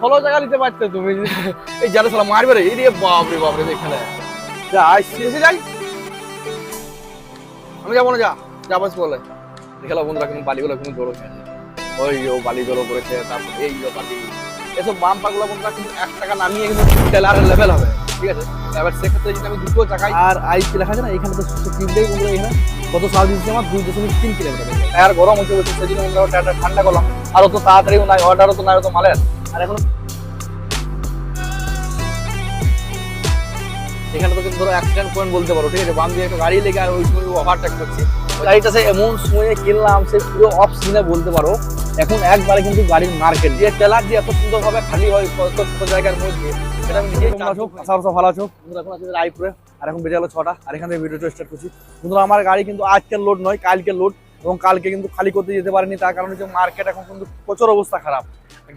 ভালো জায়গা নিতে পারছ তুমি। এই মারবে রে বাপরে বাপরে এখানে যা আসছি যাই। আমি যাব না, যা যাব বলে। বন্ধুরা কিন্তু বালিগুলো কিন্তু জড়ো ওই ও করেছে, তারপর বাম পাগুলো বন্ধুরা কিন্তু এক টাকা নামিয়ে কিন্তু টেলারের লেভেল হবে, ঠিক আছে? এবার সেক্ষেত্রে যদি আমি দুটো চাকাই আর আইসি লেখা আছে না, এখানে তো তিনটেই বন্ধুরা এখানে। কত সার্ভিস দিচ্ছে আমার দুই দশমিক তিন কিলোমিটার টায়ার গরম হচ্ছে বলছে টায়ারটা ঠান্ডা করলাম। আর অত তাড়াতাড়িও নাই অর্ডারও তো নাই অত মালের। আর এখন এখানে তো কিন্তু ধরো অ্যাক্সিডেন্ট পয়েন্ট বলতে পারো ঠিক আছে? বাম দিয়ে একটা গাড়ি লেগে আর ওই সময় ওভারটেক করছি। গাড়িটা সে এমন সময়ে কিনলাম সে পুরো অফ সিনে বলতে পারো। এখন একবারে কিন্তু গাড়ির মার্কেট যে টেলার যে এত সুন্দরভাবে খালি হয় কত জায়গার মধ্যে সেটা আমি নিজেই ভালো আছো। এখন আছে রায়পুরে আর এখন বেজে গেলো ছটা, আর এখান থেকে ভিডিওটা স্টার্ট করছি। বন্ধুরা, আমার গাড়ি কিন্তু আজকের লোড নয় কালকের লোড এবং কালকে কিন্তু খালি করতে যেতে পারিনি, তার কারণে যে মার্কেট এখন কিন্তু প্রচুর অবস্থা খারাপ।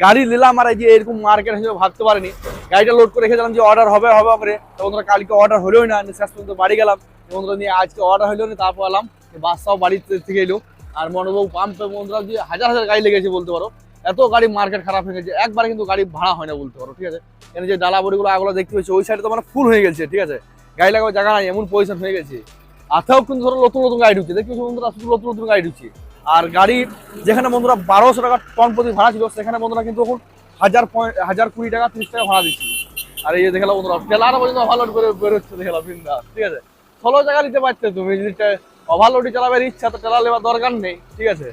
গাড়ি নিলাম আর যে এরকম মার্কেট হিসেবে ভাবতে পারিনি, গাড়িটা লোড করে রেখেছিলাম যে অর্ডার হবে হবে করে বন্ধুরা, কালকে অর্ডার হলোই না শেষ পর্যন্ত বাড়ি গেলাম। বন্ধুরা, নিয়ে আজকে অর্ডার হলো না তারপর এলাম বাসটাও বাড়ি থেকে এলো। আর মনোবাবু পাম্পে বন্ধুরা, যে হাজার হাজার গাড়ি লেগেছে বলতে পারো, এত গাড়ি মার্কেট খারাপ হয়ে গেছে, একবারে কিন্তু গাড়ি ভাড়া হয় না বলতে পারো, ঠিক আছে? এখানে যে ডালা বড়িগুলো আগলো দেখতে পাচ্ছি, ওই সাইডে তো মানে ফুল হয়ে গেছে, ঠিক আছে? গাড়ি লাগাবার জায়গা নাই, এমন পজিশন হয়ে গেছে। আথাও কিন্তু ধরো নতুন নতুন গাড়ি ঢুকছে। পাচ্ছি বন্ধুরা, শুধু নতুন নতুন গাড়ি ঢুকছে। আর গাড়ি যেখানে বন্ধুরা বারোশো টাকা টন প্রতি ভাড়া ছিল, সেখানে বন্ধুরা কিন্তু এখন হাজার হাজার কুড়ি টাকা, তিরিশ টাকা ভাড়া দিচ্ছি। আর এই যে বন্ধুরা টেলার পর্যন্ত ওভারলোড করে বেরোচ্ছে, দেখলাম, বিন্দা। ঠিক আছে? ষোলো জায়গা নিতে পারছ তুমি, যদি ওভারলোডই চালাবার ইচ্ছা তো টেলার নেওয়ার দরকার নেই, ঠিক আছে?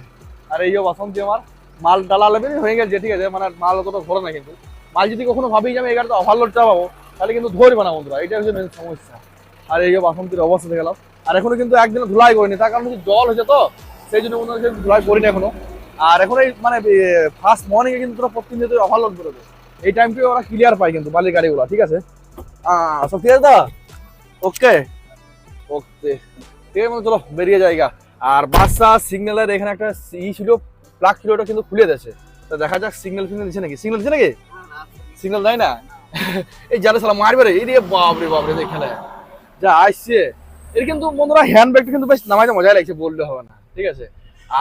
আর এই যে বাসন্তী আমার, মাল ডালা লেবে হয়ে গেছে, ঠিক আছে? মানে মাল অতটা ধরে না কিন্তু। মাল যদি কখনো ভাবি যে আমি এই গাড়িতে ওভারলোড চালাবো। তাহলে কিন্তু ধরবে না বন্ধুরা এটা হচ্ছে মেন সমস্যা। আর এই যে বাসন্তীর অবস্থা দেখলাম। আর এখনও কিন্তু একদিন ধুলাই করিনি তার কারণ হচ্ছে জল হয়েছে তো সেই জন্য মনে হচ্ছে ধুলাই করিনি এখনও। আর এখন এই মানে ফার্স্ট মর্নিং এ কিন্তু তোরা প্রতিদিন যেতে ওভারলোড করে দেবে। এই টাইমটি ওরা ক্লিয়ার পায় কিন্তু বালির গাড়িগুলো ঠিক আছে? আহ, সব ঠিক আছে তো ওকে ওকে ঠিক আছে চলো বেরিয়ে জায়গা আর বাসা সিগন্যালের এখানে একটা ই ছিল প্লাগ ছিল ওটা কিন্তু খুলে দিয়েছে। তো দেখা যাক সিগন্যাল ফিগন্যাল দিচ্ছে নাকি। সিগন্যাল দিচ্ছে নাকি? সিগন্যাল দেয় না। এই যারা সালা মারবে রে, এই বাপরে বাপরে এখানে যা আসছে। এর কিন্তু বন্ধুরা হ্যান্ড ব্যাগটা কিন্তু বেশ নামাইতে মজা লাগছে, বললে হবে না, ঠিক আছে?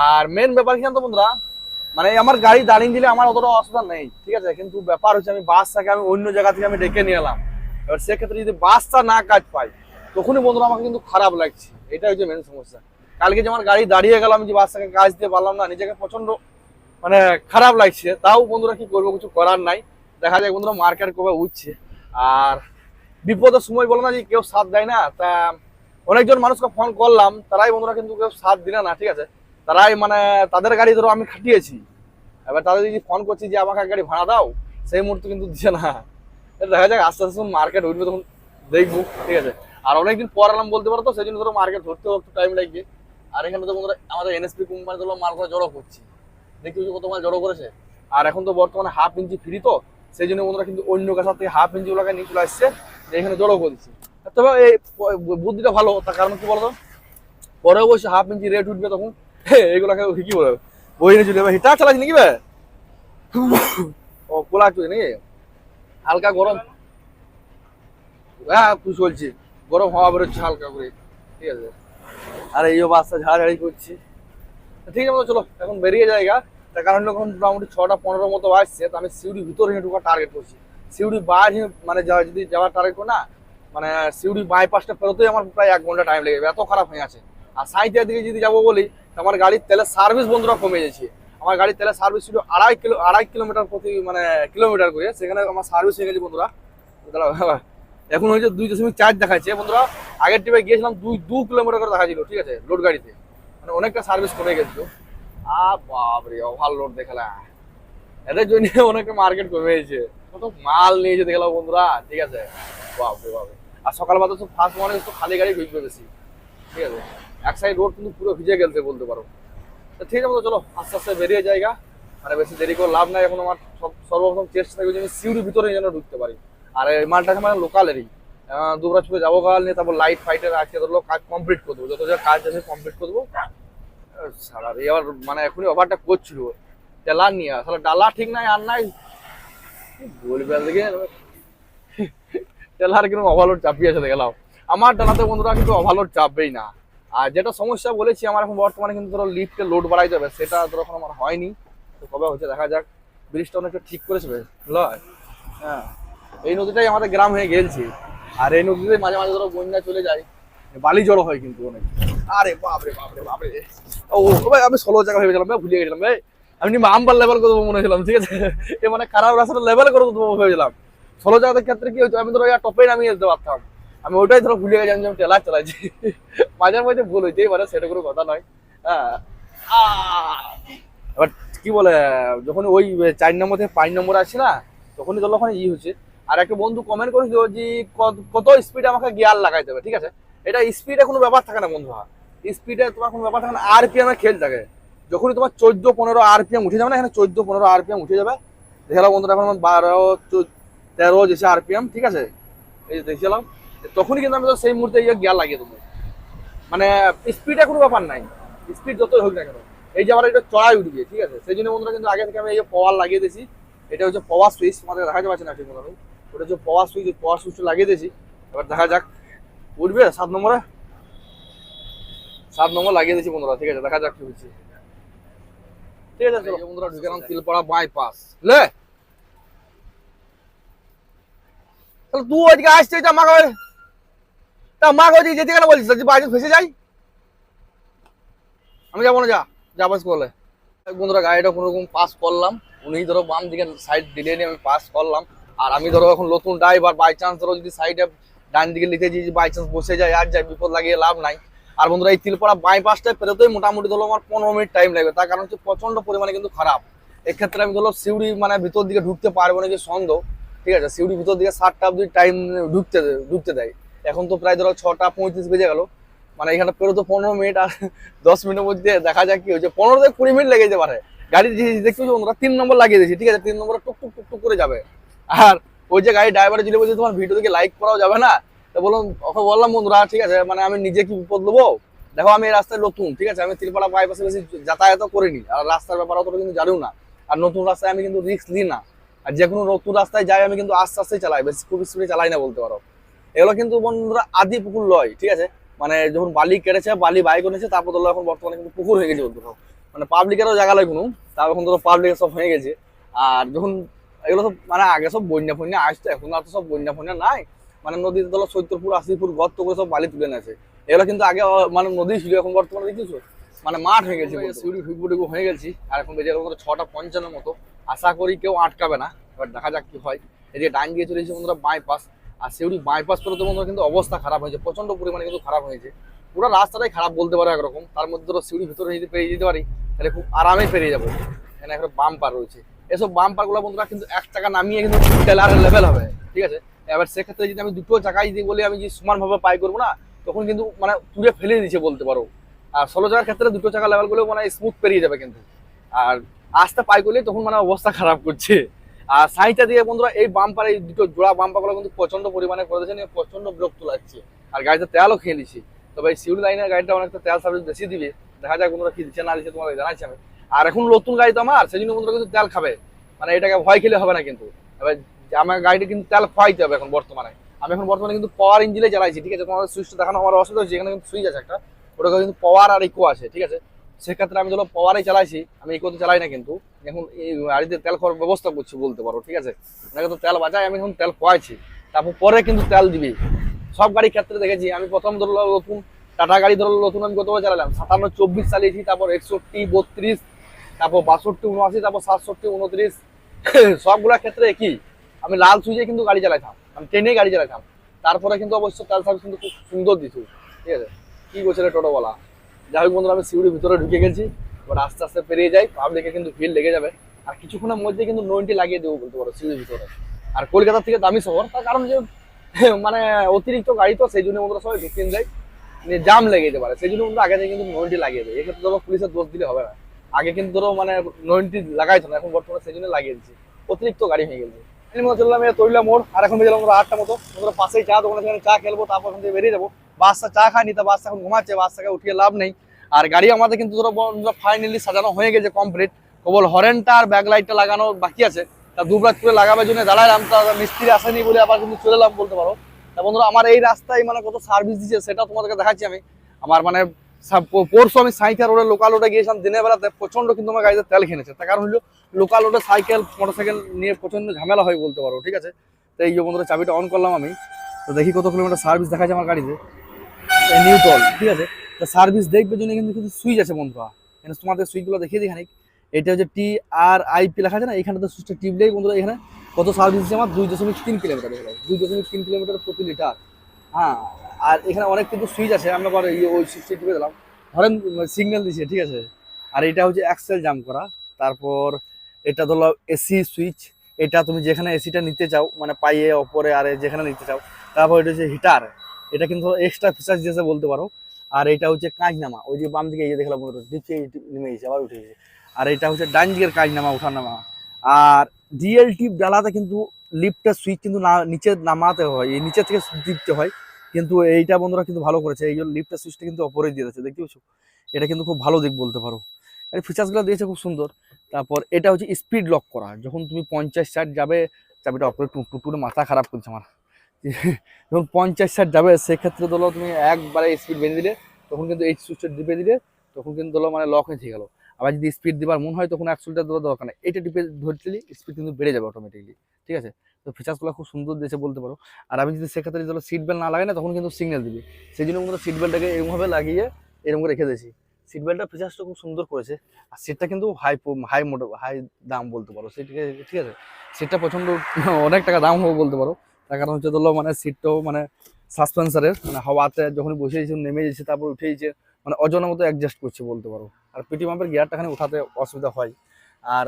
আর মেন ব্যাপার কিন্তু বন্ধুরা? মানে আমার গাড়ি দাঁড়িয়ে দিলে আমার অতটা অসুবিধা নেই, ঠিক আছে? কিন্তু ব্যাপার হচ্ছে আমি বাসটাকে আমি অন্য জায়গা থেকে আমি ডেকে নিয়ে এলাম। এবার সেক্ষেত্রে যদি বাসটা না কাজ পাই তখনই বন্ধুরা আমাকে কিন্তু খারাপ লাগছে। এটা হচ্ছে মেন সমস্যা। কালকে যে আমার গাড়ি দাঁড়িয়ে গেলাম যে বাসটাকে কাজ দিতে পারলাম না, নিজেকে প্রচণ্ড মানে খারাপ লাগছে। তাও বন্ধুরা কি করব, কিছু করার নাই। দেখা যায় বন্ধুরা মার্কেট কবে উঠছে। আর বিপদের সময় বলো না যে কেউ সাথ দেয় না, তা অনেকজন মানুষকে ফোন করলাম, তারাই বন্ধুরা কিন্তু কেউ সাথ দিলে না, ঠিক আছে? তারাই মানে তাদের গাড়ি ধরো আমি খাটিয়েছি। এবার তাদের যদি ফোন করছি যে আমাকে গাড়ি ভাড়া দাও, সেই মুহূর্তে কিন্তু দিচ্ছে না। দেখা যাক, আস্তে আস্তে মার্কেট উঠবে তখন দেখব, ঠিক আছে? আর অনেকদিন পর এলাম বলতে পারো তো, সেই জন্য ধরো মার্কেট ধরতেও একটু টাইম লাগবে। আর এখানে তো বন্ধুরা আমাদের এনএসপি কোম্পানি ধরো মাল করে জড়ো করছি। দেখি কত মাল জড়ো করেছে। আর এখন তো বর্তমানে হাফ ইঞ্চি ফ্রি তো সেই জন্য বন্ধুরা কিন্তু অন্য কাছার থেকে হাফ ইঞ্চি গুলোকে নিয়ে চলে আসছে এখানে জড়ো করেছি তবে এই বুদ্ধিটা ভালো, তার কারণ কি বলতো? পরে অবশ্যই হাফ ইঞ্চি রেট উঠবে তখন এইগুলোকে কি বলবে? বই নিয়ে চলে হিটার চালাচ্ছি নাকি বে? ও কোলা চুই নাকি? হালকা গরম। হ্যাঁ তুই চলছি গরম হাওয়া বেরোচ্ছে হালকা করে। ঠিক আছে। আর, এই বাসটা ঝাড়াঝাড়ি করছি। ঠিক আছে চলো, এখন বেরিয়ে জায়গা তার কারণ এখন মোটামুটি ছটা পনেরো মতো আসছে তো আমি সিউড়ি ভিতরে হেঁটে ঢোকার টার্গেট করছি। সিউড়ি বাইরে মানে যদি যাওয়ার টার্গেট করি না মানে সিউড়ি বাইপাসটা ফেরোতেই আমার প্রায় এক ঘণ্টা টাইম লেগে যাবে, এত খারাপ হয়ে আছে আর সাইটের দিকে যদি যাব বলি আমার গাড়ির তেলের সার্ভিস বন্ধুরা কমে গেছে আমার গাড়ির তেলের সার্ভিস ছিল আড়াই কিলো আড়াই কিলোমিটার প্রতি মানে কিলোমিটার করে, সেখানে আমার সার্ভিস হয়ে গেছে বন্ধুরা। এখন হয়েছে দুই দশমিক চার দেখাচ্ছে। বন্ধুরা, আগের টিপে গিয়েছিলাম দুই দু কিলোমিটার করে দেখাচ্ছিল, ঠিক আছে, লোড গাড়িতে। মানে অনেকটা সার্ভিস কমে গেছিল। এদের জন্য মার্কেট কমে গেছে। কত মাল বন্ধুরা, ঠিক আছে? বাপরে বাপরে। আর সকালবেলা ফার্স্ট খালি গাড়ি ঘুরবে বেশি ঠিক আছে? এক সাইড রোড কিন্তু পুরো ভিজে গেলতে বলতে পারো। ঠিক আছে চলো, আস্তে বেরিয়ে জায়গা মানে বেশি দেরি করে লাভ নাই, এখন আমার সব- সর্বপ্রথম চেষ্টা যেন ঢুকতে পারি। আর মালটা মানে লোকালেরই দুবরাজপুরে যাব কাল নিয়ে, তারপর লাইট ফাইটের ধরলো, কাজ কমপ্লিট করব যত যা কাজ আছে কমপ্লিট করে দেবো আর সারা রে আবার মানে এখনই ওভারটা করছিল। টেলার নিয়ে আসলে ডালা ঠিক নাই আর নাই। বলবে দেখে টেলার কিন্তু ওভারলোড চাপিয়ে আছে দেখলাম। আমার ডালাতে বন্ধুরা কিন্তু ওভারলোড চাপবেই না। আর যেটা সমস্যা বলেছি আমার এখন বর্তমানে কিন্তু ধরো লিফটে লোড বাড়াই যাবে সেটা ধরো এখন আমার হয়নি। তো কবে হচ্ছে দেখা যাক। ব্রিজটা অনেকটা ঠিক করেছে বেশ, লয়। হ্যাঁ এই নদীটাই আমাদের গ্রাম হয়ে গেলছি আর এই নদীতে মাঝে মাঝে ধরো বন্যা চলে যায়। বালি জড়ো হয় কিন্তু অনেক। আরে বাপরে বাপরে বাপরে। ও ভাই, আমি ষোলো জায়গা ভেবেছিলাম, ভাই ভুলে গেছিলাম, ভাই। আমি আম্বার লেভেল করে দেবো মনে হয়েছিলাম, ঠিক আছে? এ মানে খারাপ রাস্তাটা লেভেল করে দেবো ভেবেছিলাম। ষোলো জায়গার ক্ষেত্রে কি হয়েছে? আমি ধরো টপে নামিয়ে যেতে পারতাম। আমি ওটাই ধরো ভুলে গেছি আমি টেলা চালাইছি। মাঝে মাঝে ভুল হইতেই পারে সেটা কোনো কথা নয়। হ্যাঁ। এবার কি বলে, যখন ওই চার নম্বর থেকে পাঁচ নম্বর আসছে না, তখনই ধরো ওখানে ই হচ্ছে। আর একটা বন্ধু কমেন্ট করেছিল যে, কত স্পিড আমাকে গিয়ার লাগাইতে হবে, ঠিক আছে? এটা স্পিডে কোনো ব্যাপার থাকে না বন্ধু স্পিডে তোমার কোনো ব্যাপার থাকে না। আরপিএম এ খেল থাকে। যখনই তোমার চোদ্দ পনেরো আরপিএম উঠে যাবে না, এখানে চোদ্দ পনেরো আরপিএম উঠে যাবে। দেখালাম বন্ধুরা, এখন বারো তেরো যেছে আরপিএম ঠিক আছে? এই যে দেখছিলাম তখনই কিন্তু আমি তো সেই মুহূর্তে ইয়ে গিয়ার লাগিয়ে দেবো। মানে স্পিডে কোনো ব্যাপার নাই। স্পিড যতই হোক না কেন। এই যে আমার এটা চড়াই উঠবে, ঠিক আছে? সেই জন্য বন্ধুরা কিন্তু আগে থেকে আমি এই যে পাওয়ার লাগিয়ে দিয়েছি। এটা হচ্ছে পাওয়ার সুইচ আমাদের দেখাতে পারছে না ঠিক মতো ওটা হচ্ছে পাওয়ার সুইচ পাওয়ার সুইচটা লাগিয়ে দিয়েছি। এবার দেখা যাক। উঠবে? সাত নম্বরে? সাত নম্বর লাগিয়ে দিয়েছি বন্ধুরা ঠিক আছে দেখা যাক কি হচ্ছে। ঠিক আছে চলো। বন্ধুরা ঢুকে গেলাম তিলপাড়া বাইপাস লে! তাহলে তুই আজকে আসছিস তা আমাকে তা আমাকে ওইদিকে যেতে কেন বলছিস? ফেসে যাই? আমি যাব না যা। করলে বন্ধুরা গাড়িটা কোনো রকম পাস করলাম। উনি ধরো বাম দিকে সাইড দিলে নিয়ে আমি পাস করলাম। আর আমি ধরো এখন নতুন ড্রাইভার বাই চান্স ধরো যদি সাইডে ডান দিকে লিখে যদি বাই চান্স বসে যায়, আর যায় বিপদ লাগিয়ে লাভ নাই। আর বন্ধুরা, এই তিলপাড়া বাইপাসটায় পেরোতেই মোটামুটি ধরো আমার পনেরো মিনিট টাইম লাগবে। তার কারণ হচ্ছে প্রচণ্ড পরিমাণে কিন্তু খারাপ। এক্ষেত্রে আমি ধরো সিউড়ি মানে ভিতর দিকে ঢুকতে পারব না যে সন্দেহ। ঠিক আছে, সিউড়ি ভিতর দিকে সাতটা অব্দি টাইম ঢুকতে ঢুকতে দেয়। এখন তো প্রায় ধরো ছটা পঁয়ত্রিশ বেজে গেল। মানে এখানে পেরোতে পনেরো মিনিট আর দশ মিনিটের মধ্যে দেখা যাক কি হচ্ছে পনেরো থেকে কুড়ি মিনিট লেগে যেতে পারে। গাড়ি পাচ্ছি বন্ধুরা, তিন নম্বর লাগিয়ে দিয়েছি। ঠিক আছে, তিন নম্বর টুক টুক টুক করে যাবে। আর ওই যে গাড়ি ড্রাইভার যদি বলছে, তোমার ভিডিও থেকে লাইক করাও যাবে না? তো বলুন ওকে বললাম, বন্ধুরা, ঠিক আছে মানে আমি নিজে কি বিপদ নেব দেখো, আমি এই রাস্তায় নতুন, ঠিক আছে, আমি তিরপাড়া বাইপাসে বেশি যাতায়াত করিনি, আর রাস্তার ব্যাপার অতটা কিন্তু জানিও না, আর নতুন রাস্তায় আমি কিন্তু রিস্ক নিই না, আর যে কোনো নতুন রাস্তায় যাই, আমি কিন্তু আস্তে আস্তে চালাই, বেশি, খুব স্পিডে চালাই না বলতে পারো। এগুলো কিন্তু বন্ধুরা আদি পুকুর লয়, ঠিক আছে মানে যখন বালি কেটেছে, বালি বাইক এনেছে তারপর ধরো এখন বর্তমানে কিন্তু পুকুর হয়ে গেছে বলতে মানে পাবলিকেরও জায়গা লয় কোনো তারপর এখন ধরো পাবলিকের সব হয়ে গেছে, আর যখন এগুলো সব মানে আগে সব বন্যা ফন্যা আসতো, এখন আর তো সব বন্যা ফন্যা নাই মানে নদীতে ধরো সত্তরপুর আশিপুর, গর্ত করে সব বালি তুলে নেছে এগুলো কিন্তু আগে মানে নদী ছিল, এখন বর্তমানে দেখেছ মানে মাঠ হয়ে গেছে সিউড়ি হুইপুটুকু হয়ে গেছি, আর এখন বেজে গেল ছটা পঞ্চান্ন মতো। আশা করি কেউ আটকাবে না, এবার দেখা যাক কি হয়। এদিকে ডাইন দিয়ে চলে এসেছে বন্ধুরা বাইপাস আর সিউড়ি বাইপাস করে তো বন্ধুরা কিন্তু অবস্থা খারাপ হয়েছে প্রচণ্ড পরিমাণে কিন্তু খারাপ হয়েছে। পুরো রাস্তাটাই খারাপ বলতে পারো একরকম। তার মধ্যে ধরো সিউড়ি ভিতরে যদি পেরিয়ে যেতে পারি, তাহলে খুব আরামে পেরিয়ে যাব। এখানে একটা বাম্পার রয়েছে। এসব বাম্পারগুলো বন্ধুরা কিন্তু এক টাকা নামিয়ে কিন্তু লেভেল হবে, ঠিক আছে? এবার সেক্ষেত্রে যদি আমি দুটো চাকাই যদি বলি, আমি যে সমানভাবে পাই করব না, তখন কিন্তু মানে তুলে ফেলে দিচ্ছে বলতে পারো। আর ষোলো চাকার ক্ষেত্রে দুটো চাকা লেভেলগুলো মানে স্মুথ পেরিয়ে যাবে কিন্তু। আর আস্তে পাই করলে তখন মানে অবস্থা খারাপ করছে। আর সাইটা দিয়ে বন্ধুরা, এই বাম্পার এই দুটো জোড়া বাম্পারগুলো কিন্তু প্রচণ্ড পরিমাণে করে দিয়েছে প্রচণ্ড বিরক্ত লাগছে। আর গাড়িতে তেলও খেয়ে নিছি তবে এই সিউল লাইনের গাড়িটা অনেকটা তেল সার্ভিস বেশি দিবে। দেখা যাক বন্ধুরা কি দিচ্ছে, না দিচ্ছে তোমাকে জানাচ্ছি আমি আর এখন নতুন গাড়ি তো আমার, সেই জন্য বন্ধুরা কিন্তু তেল খাবে। মানে এটাকে ভয় খেলে হবে না কিন্তু। এবার আমার গাড়িটা কিন্তু তেল খাওয়াইতে হবে এখন বর্তমানে। আমি এখন বর্তমানে কিন্তু পাওয়ার ইঞ্জিনে চালাইছি ঠিক আছে? তোমাদের সুইচটা দেখানো, আমার অসুবিধা হচ্ছে, এখানে কিন্তু সুইচ আছে একটা। ওটা কিন্তু পাওয়ার আর ইকো আছে, ঠিক আছে? সেক্ষেত্রে আমি ধরো পাওয়ারে চালাইছি, আমি ইকোতে চালাই না কিন্তু। এখন এই গাড়িতে তেল খাওয়ার ব্যবস্থা করছি বলতে পারো, ঠিক আছে? আপনাকে তো তেল বাঁচাই আমি এখন তেল খোয়াইছি। তারপর পরে কিন্তু তেল দিবি। সব গাড়ির ক্ষেত্রে দেখেছি, আমি প্রথম ধরো নতুন, টাটা গাড়ি ধরো নতুন আমি কতবার চালালাম, সাতান্ন চব্বিশ চালিয়েছি, তারপর একষট্টি বত্রিশ, তারপর বাষট্টি উনআশি, তারপর সাতষট্টি উনত্রিশ। সবগুলোর ক্ষেত্রে একই। আমি লাল সুইচে কিন্তু গাড়ি চালাইতাম। আমি ট্রেনে গাড়ি চালাইতাম। তারপরে কিন্তু অবশ্য তেল সার্ভিস কিন্তু খুব সুন্দর দিত। ঠিক আছে? কি করছে রে টোটোওয়ালা যাই হোক বন্ধুরা, আমি সিউড়ির ভিতরে ঢুকে গেছি। এবার আস্তে আস্তে পেরিয়ে যাই। পাবলিকে কিন্তু ভিড় লেগে যাবে। আর কিছুক্ষণের মধ্যে কিন্তু নইনটি লাগিয়ে দেবো বলতে পারো সিউড়ির ভিতরে। আর কলকাতা থেকে দামি শহর। তার কারণ যে মানে অতিরিক্ত গাড়ি তো, সেই জন্য বন্ধুরা সবাই ঢুকিয়ে যায় নিয়ে জাম লেগে যেতে পারে। সেই জন্য বন্ধু আগে থেকে কিন্তু নইনটি লাগিয়ে দেয়। এক্ষেত্রে ধরো পুলিশের দোষ দিলে হবে না। আগে কিন্তু ধরো মানে নইনটি লাগাইতো না। এখন বর্তমানে সেই জন্য লাগিয়ে দিচ্ছি অতিরিক্ত গাড়ি হয়ে গেছে। আমি চললাম এই তৈলা মোড়, আর এখন বেজে আমরা আটটা মতো। আমরা পাশেই চা দোকানে সেখানে চা খেলব, তারপর ওখান থেকে বেরিয়ে যাব। বাসটা চা খায়নি, তা বাসটা এখন ঘুমাচ্ছে বাসটাকে উঠিয়ে লাভ নেই। আর গাড়ি আমাদের কিন্তু ধরো ফাইনালি সাজানো হয়ে গেছে কমপ্লিট কেবল হরেনটা আর ব্যাক লাইটটা লাগানো বাকি আছে। তা দুবরাত করে লাগাবার জন্য দাঁড়ালাম তা মিস্ত্রি আসেনি বলে আবার কিন্তু চলে এলাম বলতে পারো। তা বন্ধুরা, আমার এই রাস্তায় মানে কত সার্ভিস দিচ্ছে সেটা তোমাদেরকে দেখাচ্ছি আমি। আমার মানে পরশু আমি সাইকেল রোডে লোকাল রোডে গিয়েছিলাম, দিনের বেলাতে প্রচণ্ড কিন্তু আমার গাড়িতে তেল কিনেছে তার কারণ হলো লোকাল রোডে সাইকেল মোটরসাইকেল নিয়ে প্রচণ্ড ঝামেলা হয় বলতে পারো, ঠিক আছে? তো এই বন্ধুরা, চাবিটা অন করলাম আমি। তো দেখি কত কিলোমিটার সার্ভিস দেখা যায় আমার গাড়িতে। নিউটল ঠিক আছে? তো সার্ভিস দেখবে জন্য কিন্তু কিছু সুইচ আছে বন্ধুরা। এখানে তোমাদের সুইচগুলো দেখিয়ে দিই খানিক। এটা হচ্ছে টি আর আইপি লেখা আছে না? এখানে তো সুইচটা টিপলেই বন্ধুরা, এখানে। কত সার্ভিস আছে আমার? দুই দশমিক তিন কিলোমিটার দুই দশমিক তিন কিলোমিটার প্রতি লিটার হ্যাঁ। আর এখানে অনেক কিন্তু সুইচ আছে, আমরা ওই সুইচটা টিপে দিলাম। ধরেন সিগন্যাল দিছে, ঠিক আছে? আর এটা হচ্ছে অ্যাক্সেল জাম করা। তারপর এটা ধরো এসি সুইচ এটা তুমি যেখানে এসিটা নিতে চাও মানে পাইয়ে ওপরে, আর, যেখানে নিতে চাও। তারপর এটা হচ্ছে হিটার এটা কিন্তু এক্সট্রা ফিচার্স দিয়েছে বলতে পারো। আর এটা হচ্ছে কাঁচনামা। ওই যে বাম দিকে এই যে দেখলাম নিচে নেমে গেছে, আবার উঠে গেছে। আর এটা হচ্ছে ডান দিকের কাঁচনামা ওঠার নামা আর ডিএল টিপ ডালাতে কিন্তু লিফটের সুইচ কিন্তু না, নিচে নামাতে হয়। এই নিচে থেকে দিতে হয়। কিন্তু এইটা বন্ধুরা কিন্তু ভালো করেছে, এই লিফটের সুইচটা কিন্তু অপরে দিয়ে দিয়েছে, দেখতে পাচ্ছ? এটা কিন্তু খুব ভালো দিক বলতে পারো। এর ফিচার্সগুলো দিয়েছে খুব সুন্দর। তারপর এটা হচ্ছে স্পিড লক করা, যখন তুমি পঞ্চাশ ষাট যাবে, চাবিটা অপরে টুটুটুরে মাথা খারাপ করছে আমার। যখন পঞ্চাশ ষাট যাবে, সেক্ষেত্রে ধরো তুমি একবারে স্পিড বেঁধে দিলে, তখন কিন্তু এই সুইচটা টিপে দিলে, তখন কিন্তু ধরো মানে লক হয়ে গেলো। আবার যদি স্পিড দিবার মন হয়, তখন একশোটা দেওয়ার দরকার নেই। এটা টিপে ধরছিলি স্পিড কিন্তু বেড়ে যাবে অটোমেটিকলি ঠিক আছে? তো ফিচার্সগুলো খুব সুন্দর দিয়েছে বলতে পারো। আর আমি যদি সেক্ষেত্রে ধরো সিট বেল্ট না লাগাই না, তখন কিন্তু সিগন্যাল দিবি। সেই জন্য আমরা সিট বেল্টটাকে এরকমভাবে লাগিয়ে এরকম করে রেখে দিয়েছি। সিট বেল্টটা ফিচার্সটা খুব সুন্দর করেছে। আর সিটটা কিন্তু হাই হাই মোটো হাই দাম বলতে পারো। সেটাকে ঠিক আছে সিটটা প্রচণ্ড অনেক টাকা দাম হবে বলতে পারো। তার কারণ হচ্ছে ধরো মানে সিটটাও মানে সাসপেন্সারের মানে হাওয়াতে যখন বসে দিয়েছে নেমে যাচ্ছে তারপর উঠে দিয়েছে মানে ওজনের মতো অ্যাডজাস্ট করছে বলতে পারো। আর পিটি পাম্পের গিয়ারটা খানি উঠাতে অসুবিধা হয়। আর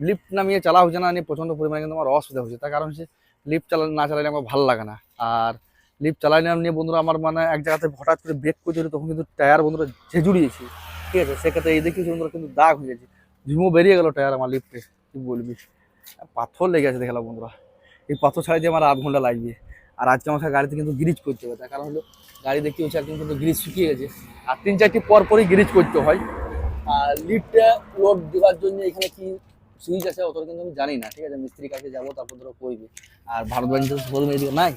লিফট নামিয়ে চালা হচ্ছে না, নিয়ে প্রচণ্ড পরিমাণে কিন্তু আমার অসুবিধা হচ্ছে। তার কারণ হচ্ছে লিফট চালা না চালালে আমার ভালো লাগে না। আর লিফট চালাই না নিয়ে বন্ধুরা আমার মানে এক জায়গাতে হঠাৎ করে ব্রেক করছিল তখন কিন্তু টায়ার বন্ধুরা ঝেঝুড়িয়েছি ঠিক আছে? সেক্ষেত্রে এই দেখি বন্ধুরা কিন্তু দাগ হয়ে গেছে। ঝুমো বেরিয়ে গেল টায়ার আমার লিফটে কি বলবি? পাথর লেগে আছে দেখলাম বন্ধুরা। এই পাথর ছাড়াই দিয়ে আমার আধ ঘণ্টা লাগবে। আর আজকে আমাকে গাড়িতে কিন্তু গ্রিজ করতে হবে। তার কারণ হলো গাড়ি দেখতে হচ্ছে একদম কিন্তু গ্রিজ শুকিয়ে গেছে। আর তিন চারটি পর পরই গ্রিজ করতে হয়। আর লিফটে লোড দেওয়ার জন্য এখানে কি সুইচ আছে অতটা কিন্তু আমি জানি না, ঠিক আছে? মিস্ত্রির কাছে যাব, তারপর ধরো করবে আর ভারত ব্যাংক শোরুম এদিকে নাই?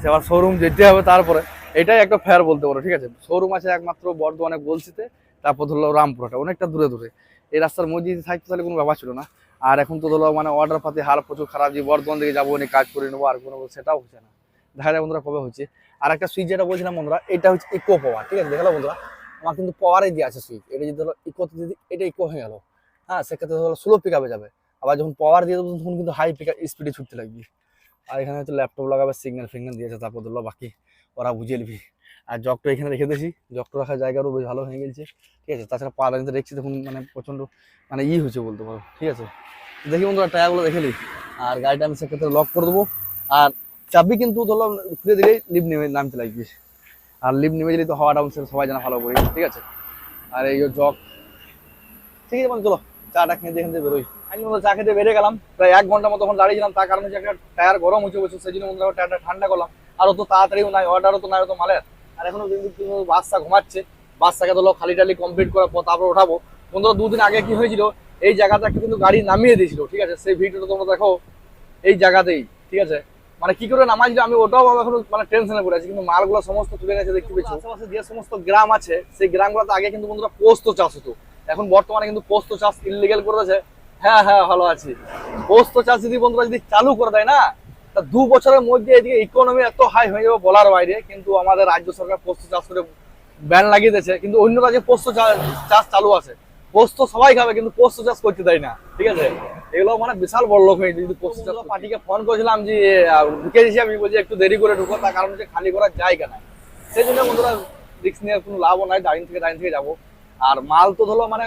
সে আবার শোরুম যেতে হবে তারপরে। এটাই একটা ফেয়ার বলতে পারো, ঠিক আছে? শোরুম আছে একমাত্র বর্ধমানে গলসিতে তারপর ধরলো রামপুরহাটে, অনেকটা দূরে দূরে। এই রাস্তার মধ্যে যদি থাকতো তাহলে কোনো ব্যাপার ছিল না। আর এখন তো ধরো মানে অর্ডার পাতি, হাল প্রচুর খারাপ, যে বর্ধমান থেকে যাব নিয়ে কাজ করে নেব, আর কোনো সেটাও হচ্ছে না। দেখা যায় বন্ধুরা কবে হচ্ছে। আর একটা সুইচ যেটা বলছিলাম বন্ধুরা, এটা হচ্ছে ইকো পাওয়ার ঠিক আছে? দেখাল বন্ধুরা, আমার কিন্তু পাওয়ারে দিয়ে আছে সুইচ এটা যদি ধরো ইকোতে যদি, এটা ইকো হয়ে গেল। হ্যাঁ সেক্ষেত্রে ধরো স্লো পিক আপে যাবে। আবার যখন পাওয়ার দিয়ে দেবো, তখন কিন্তু হাই পিক স্পিডে ছুটতে লাগবে। আর এখানে হয়তো ল্যাপটপ লাগাবে সিগন্যাল ফিগন্যাল দিয়েছে, তারপর ধরলো বাকি ওরা বুঝিয়ে নিবি। আর জগটা এখানে রেখে দিয়েছি। জগটা রাখার জায়গারও বেশ ভালো হয়ে গেছে। ঠিক আছে, তাছাড়া পা লাগাতে রেখেছি, তখন মানে প্রচণ্ড মানে ই হয়েছে বলতে পারো। ঠিক আছে? দেখি বন্ধুরা টায়ারগুলো দেখে নিই। আর গাড়িটা আমি সেক্ষেত্রে লক করে দেবো। আর চাবি কিন্তু ধরো খুলে দিলেই লিপ নেমে, নামতে লাগবে। আর লিপ নেমে দিলেই তো হাওয়া ডাউন সবাই জানা ভালো করে, ঠিক আছে? আর এই জগ ঠিক আছে চলো। চাটা খেয়ে থেকে বেরোই। আমি মতো চা খেতে বেরিয়ে গেলাম। প্রায় এক ঘণ্টা মতো দাঁড়িয়েছিলাম তার কারণে যে একটা টায়ার গরম হচ্ছে বসে সেই জন্য বন্ধুরা টায়ারটা ঠান্ডা করলাম। আর অত তাড়াতাড়িও নাই অর্ডারও তো নাই অত মালের। আর এখনও কিন্তু বাচ্চা ঘুমাচ্ছে। বাচ্চাকে ধরো খালি টালি কমপ্লিট করার পর তারপর ওঠাবো। বন্ধুরা দুদিন আগে কি হয়েছিল এই জায়গাতে একটা কিন্তু গাড়ি নামিয়ে দিয়েছিল ঠিক আছে? সেই ভিডিওটা তোমরা দেখো এই জায়গাতেই ঠিক আছে? মানে কি করে নামাইছিল আমি ওটাও এখন মানে টেনশনে পড়ে আছি। কিন্তু মালগুলো সমস্ত তুলে গেছে দেখতে পেয়েছি। আশেপাশে যে সমস্ত গ্রাম আছে সেই গ্রামগুলোতে আগে কিন্তু বন্ধুরা পোস্ত চাষ হতো। এখন বর্তমানে কিন্তু পোস্ত চাষ ইলিগেল করে দিয়েছে। হ্যাঁ হ্যাঁ ভালো আছি। পোস্ত চাষ যদি বন্ধুরা যদি চালু করে দেয় না তা দু বছরের মধ্যে এদিকে ইকোনমি এত হাই হয়ে যাবে বলার বাইরে কিন্তু আমাদের রাজ্য সরকার পোস্ত চাষ করে ব্যান লাগিয়ে দিয়েছে। কিন্তু অন্য রাজ্যে পোস্ত চাষ চালু আছে। পোস্ত সবাই খাবে কিন্তু পোস্ত চাষ করতে দেয় না। ঠিক আছে? এগুলো মানে বিশাল বড় লোক হয়ে যদি পোস্ত চাষ পার্টিকে ফোন করেছিলাম যে ঢুকে দিয়েছি আমি বলছি একটু দেরি করে ঢুকো তার কারণ হচ্ছে খালি করার জায়গা নাই। সেই জন্য বন্ধুরা রিক্স নিয়ে কোনো লাভও নাই দাঁড়িয়ে থেকে দাঁড়িয়ে থেকে যাব। আর মাল তো ধরো মানে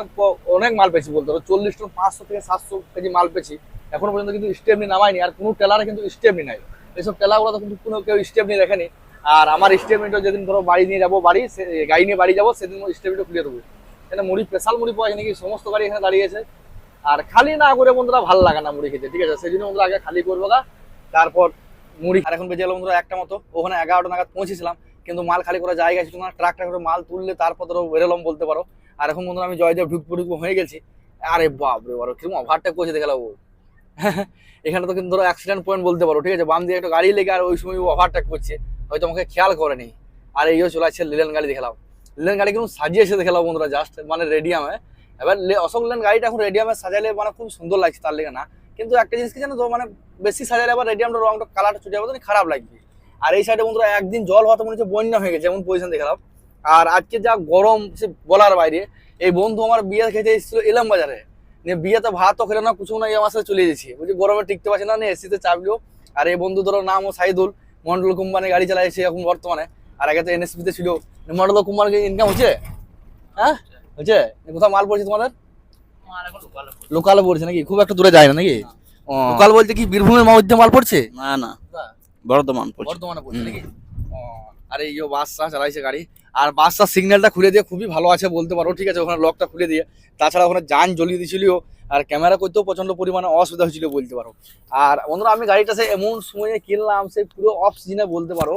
অনেক মাল পেয়েছি বলতে পারো চল্লিশ টন, পাঁচশো থেকে সাতশো কেজি মাল পেয়েছি। এখনও পর্যন্ত কিন্তু স্টেপনি নামায়নি আর কোনো টেলারে কিন্তু স্টেপনি নাই। এইসব টেলারগুলো তো কিন্তু কোনো কেউ স্টেপনি রেখেনি। আর আমার স্টেপনিটা যেদিন ধরো বাড়ি নিয়ে যাব বাড়ি গাড়ি নিয়ে বাড়ি যাব, সেদিন স্টেপনিটা খুলে দেবো। এখানে মুড়ি স্পেশাল মুড়ি পাওয়া যায় নাকি? সমস্ত গাড়ি এখানে দাঁড়িয়েছে আর খালি না করে বন্ধুরা ভালো লাগে না মুড়ি খেতে, ঠিক আছে? সেই জন্য বন্ধুরা আগে খালি করব গা। তারপর মুড়ি। আর এখন বেজে গেলো বন্ধুরা একটা মতো। ওখানে এগারোটা নাগাদ পৌঁছেছিলাম, কিন্তু মাল খালি করার জায়গা ছিল না। ট্রাক ট্রাক করে মাল তুললে তারপর ধরো বেরোলাম বলতে পারো। আর এখন বন্ধুরা আমি জয়দেব ঢুকবো ঢুকবো, হয়ে গেছি। আরে বাপ রে বারো, কীরকম ওভারটেক করছে দেখাল ও। এখানে তো কিন্তু ধরো অ্যাক্সিডেন্ট পয়েন্ট বলতে পারো, ঠিক আছে? বাম দিয়ে একটা গাড়ি লেগে আর ওই সময় ওভারটেক করছে। হয়তো আমাকে খেয়াল করেনি। আর এইও চলে আসছে লিলেন গাড়ি দেখালাম। লেন গাড়ি কিন্তু সাজিয়েছে দেখে নাও বন্ধুরা জাস্ট মানে রেডিয়ামে এবার অশোক লেন গাড়িটা এখন রেডিয়ামে সাজালে মানে খুব সুন্দর লাগছে তার লেগে না। কিন্তু একটা জিনিস কি জানো তো মানে বেশি সাজালে আবার রেডিয়ামটা রংটা কালারটা ছুটে যাবে খারাপ লাগবে। আর এই সাইডে বন্ধুরা একদিন জল হওয়াতে মনে হচ্ছে বন্যা হয়ে গেছে, এমন পজিশন দেখালাম। আর আজকে যা গরম সে বলার বাইরে এই বন্ধু আমার বিয়ে খেতে এসেছিল এলাম বাজারে। নিয়ে বিয়েতে ভাতও খেলে না কিছু না আমার সাথে চলে যাচ্ছি বলছি গরমে টিকতে পারছে না এসিতে চাপলো আর এই বন্ধু ধরো নাম ও সাইদুল মন্ডল কোম্পানি গাড়ি চালাইছে এখন বর্তমানে। আর আগে তো এনএসপিতে ছিল। মন্ডল কোম্পানির ইনকাম হচ্ছে? হ্যাঁ? হচ্ছে? কোথাও মাল পড়ছে তোমাদের? লোকাল পড়ছে নাকি? খুব একটা দূরে যায় না নাকি? লোকাল বলতে কি বীরভূমের মধ্যে মাল পড়ছে? না না। বর্ধমান পড়ছে। বর্তমানে পড়ছে নাকি? আর এই যে চালাইছে গাড়ি। আর বাসটার সিগন্যালটা খুলে দিয়ে খুবই ভালো আছে বলতে পারো, ঠিক আছে? ওখানে লকটা খুলে দিয়ে। তাছাড়া ওখানে যান জ্বলিয়ে দিয়েছিল আর ক্যামেরা করতেও প্রচণ্ড পরিমাণে অসুবিধা হয়েছিল বলতে পারো। আর বন্ধুরা, আমি গাড়িটা সে এমন সময়ে কিনলাম সে পুরো অফ সিজনে বলতে পারো।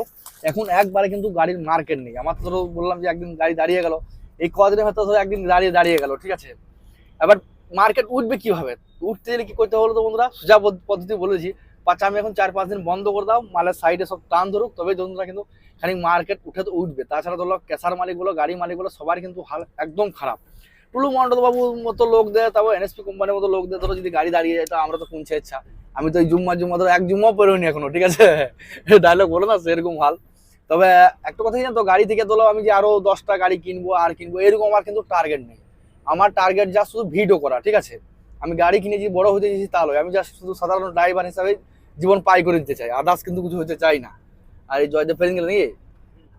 এখন একবারে কিন্তু গাড়ির মার্কেট নেই। আমার তো বললাম যে একদিন গাড়ি দাঁড়িয়ে গেল। এই কদিনের হয়তো ধরো একদিন দাঁড়িয়ে দাঁড়িয়ে গেল, ঠিক আছে? এবার মার্কেট উঠবে কীভাবে? উঠতে গেলে কি করতে হলো তো বন্ধুরা? যা পদ্ধতি বলেছি পাঁচ আমি এখন চার পাঁচ দিন বন্ধ করে দাও, মালের সাইডে সব টান ধরুক তবে বন্ধুরা কিন্তু খানিক মার্কেট উঠে তো উঠবে। তাছাড়া ধরো ক্যাশার মালিকগুলো, গাড়ি মালিকগুলো সবার কিন্তু হাল একদম খারাপ। টুলু মন্ডল বাবুর মতো লোক দেয় তারপর এনএসপি কোম্পানির মতো লোক দেয় ধরো যদি গাড়ি দাঁড়িয়ে যায়, তো আমরা তো কোনছে ইচ্ছা আমি তো এই জুম্মা জুম্মা, ধরো এক জুম্মাও পেরোনি এখনও, ঠিক আছে? ডায়লগ বলো না, সেরকম হাল। তবে একটা কথা জানো তো, গাড়ি থেকে ধরো আমি যে আরও দশটা গাড়ি কিনবো, আর কিনবো, এরকম আমার কিন্তু টার্গেট নেই। আমার টার্গেট যা শুধু ভিডিও করা, ঠিক আছে? আমি গাড়ি কিনেছি, বড় হতে চেয়েছি তা আমি জাস্ট শুধু সাধারণ ড্রাইভার হিসাবে জীবন পাই করে দিতে চাই। আদার্স কিন্তু কিছু হতে চাই না। আর এই জয়দেব ফেরিং নাকি?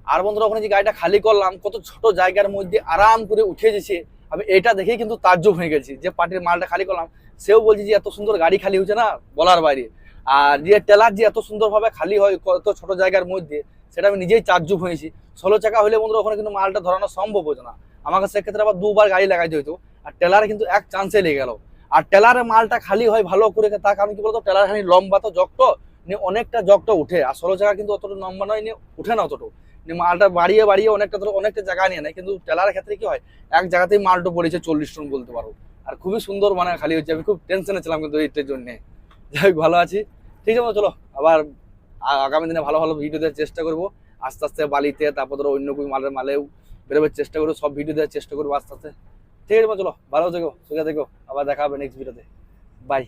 আর বন্ধুরা, ওখানে যে গাড়িটা খালি করলাম, কত ছোট জায়গার মধ্যে আরাম করে উঠে যেছে আমি এটা দেখেই কিন্তু তাজ্জব হয়ে গেছি যে পার্টির মালটা খালি করলাম। সেও বলছি যে, এত সুন্দর গাড়ি খালি হচ্ছে না? বলার বাইরে। আর যে টেলার যে এত সুন্দরভাবে খালি হয়, কত ছোট জায়গার মধ্যে, সেটা আমি নিজেই তাজ্জব হয়েছি। ষোলো চাকা হলে বন্ধুরা, ওখানে কিন্তু মালটা ধরানো সম্ভব হতো না। আমাকে সেক্ষেত্রে আবার দুবার গাড়ি লাগাইতে হতো আর টেলারে কিন্তু এক চান্সে লেগে গেল। আর টেলারে মালটা খালি হয় ভালো করে, তার কারণ কি বলতো? টেলার খানি লম্বা তো জগটো নিয়ে অনেকটা জগটা উঠে, আর ষোলো জায়গা কিন্তু অতটা লম্বা নয় নিয়ে উঠে না অতটুকু নিয়ে মালটা বাড়িয়ে বাড়িয়ে অনেকটা ধরো, অনেকটা জায়গা নিয়ে নেয়, কিন্তু টেলারের ক্ষেত্রে কি হয়, এক জায়গাতেই মালটা পড়েছে চল্লিশ টন বলতে পারো। আর খুবই সুন্দর মানে খালি হচ্ছে, আমি খুব টেনশনে ছিলাম কিন্তু এইটার জন্য। যাই ভালো আছি। ঠিক আছে চলো, আবার আগামী দিনে ভালো ভালো ভিডিও দেওয়ার চেষ্টা করব। আস্তে আস্তে বালিতে, তারপর ধরো অন্য কোনো মালের মালেও বেরোবার চেষ্টা করব, সব ভিডিও দেওয়ার চেষ্টা করব আস্তে আস্তে। ঠিক আছে চলো, ভালো থেকো, সুখে থেকো, আবার দেখা হবে নেক্সট ভিডিওতে বাই